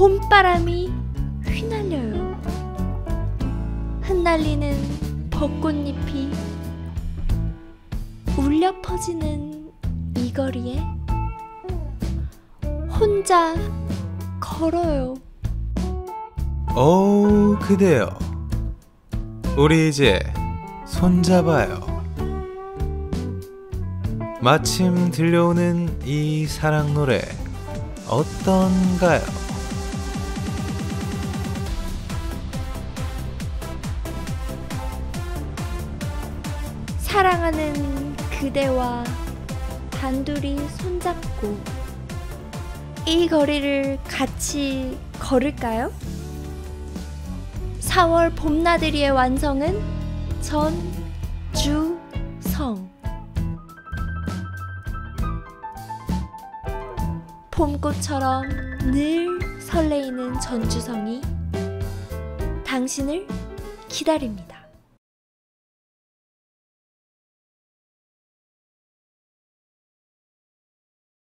봄바람이 휘날려요. 흩날리는 벚꽃잎이 울려 퍼지는 이 거리에 혼자 걸어요. 오, 그대여. 우리 이제 손잡아요. 마침 들려오는 이 사랑 노래 어떤가요? 사랑하는 그대와 단둘이 손잡고 이 거리를 같이 걸을까요? 4월 봄나들이의 완성은 전주성 봄꽃처럼 늘 설레이는 전주성이 당신을 기다립니다.